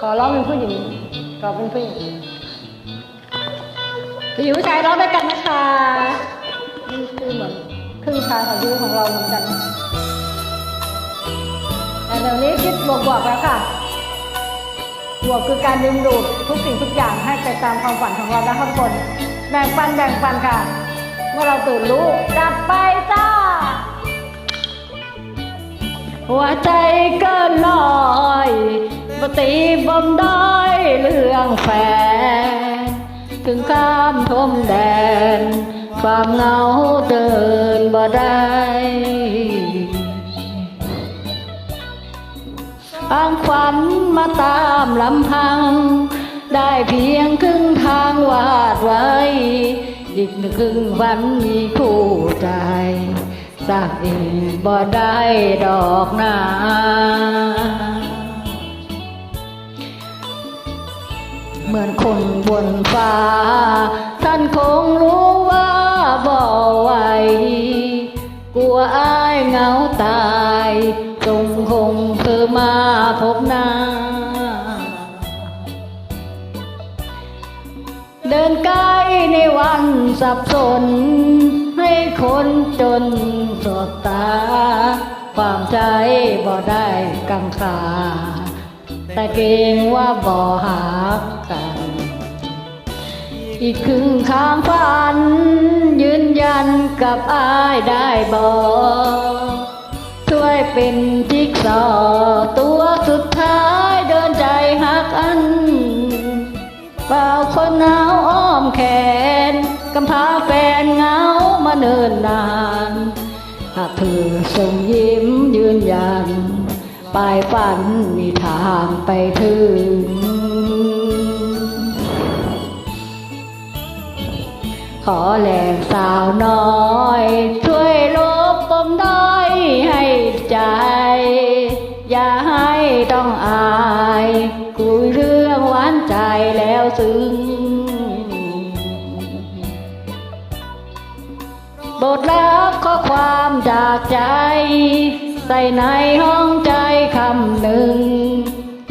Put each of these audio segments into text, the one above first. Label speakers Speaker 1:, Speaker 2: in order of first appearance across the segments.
Speaker 1: ขอร้องเป็นผู้หญิงขอเป็นผู้หญิงผู้หญิงผู้ชายร้องด้วยกันนะคะนี่คือเหมือนครึ่งทางของชีวิตของเราเหมือนกันแต่เดี๋ยวนี้คิดบวกๆแล้วค่ะบวกคือการดึงดูดทุกสิ่งทุกอย่างให้ไปตามความฝันของเราและทุกคน แบ่งปันแบ่งปันค่ะ เมื่อเราตื่นรู้จัดไปจ้า หัวใจเกินลอย ปฏิบ่มได้เรื่องแฟน ถึงข้ามทมแดน ความเหงาเดินบ่ได้ทางฝันมาตามลำพัง ได้เพียงครึ่งทางวาดไว้ อีกหนึ่งครึ่งวันมีคู่ใจสร้างเองบ่ได้ดอกนา เหมือนคนบนฟ้า ท่านคงรู้ว่าบ่ไหวกลัวอายเหงาตายจงคงเธอมาพบหน้า เดินใกล้ในวันสับสน ให้คนจนสดตา ความใจบ่ได้กังขา แต่เกรงว่าบ่หากัน อีกครึ่งข้างฝัน ยืนยันกับอายได้บอกช่วยเป็นจิ๊กซอตัวสุดท้ายเดินใจหักอันเปล่าคนหนาวอ้อมแขนกำพาแฟนเงามาเนินนานหากเธอส่งยิ้มยืนยัน ปลายฝันมีทางไปถึง ขอแรงสาวน้อย ช่วยลบปมด้อยให้ใจ อย่าให้ต้องอายคุยเรื่องหวานใจแล้วซึ้งบทรับข้อความจากใจ ใส่ในห้องใจคำหนึ่ง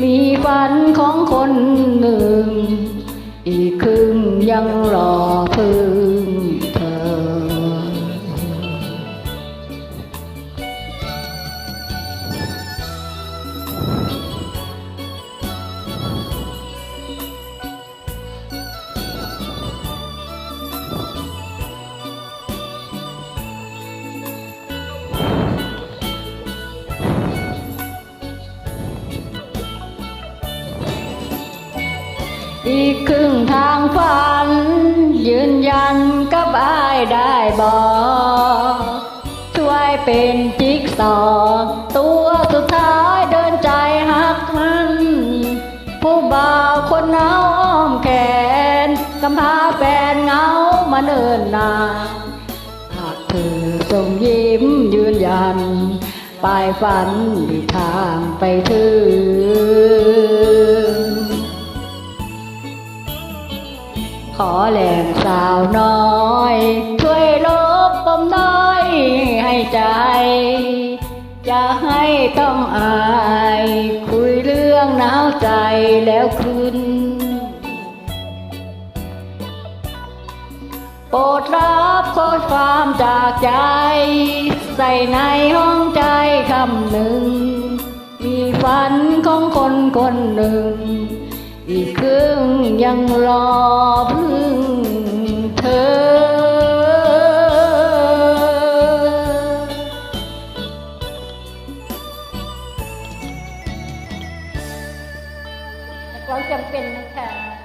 Speaker 1: มีฝันของคนหนึ่ง อีกครึ่งยังรอ อีกครึ่งทางฝัน ยืนยันกับอายได้บอกช่วยเป็นจิ๊กซอตัวสุดท้ายเดินใจหักมันผู้บ่าวคนหนาวอ้อมแขนกำพาแฟนเงามาเนิ่นนานหากเธอทรงยิ้มยืนยัน ปลายฝันมีทางไปถึง ขอแหลงสาวน้อย ช่วยลบปมน้อยให้ใจ จะให้ต้องอาย คุยเรื่องหนาวใจแล้วคืนโปรดรับข้อความจากใจ ใส่ในห้องใจคำหนึ่ง มีฝันของคนคนหนึ่ง อีกครึ่ง ยังรอพึ่งเธอ เราจำเป็นนะคะ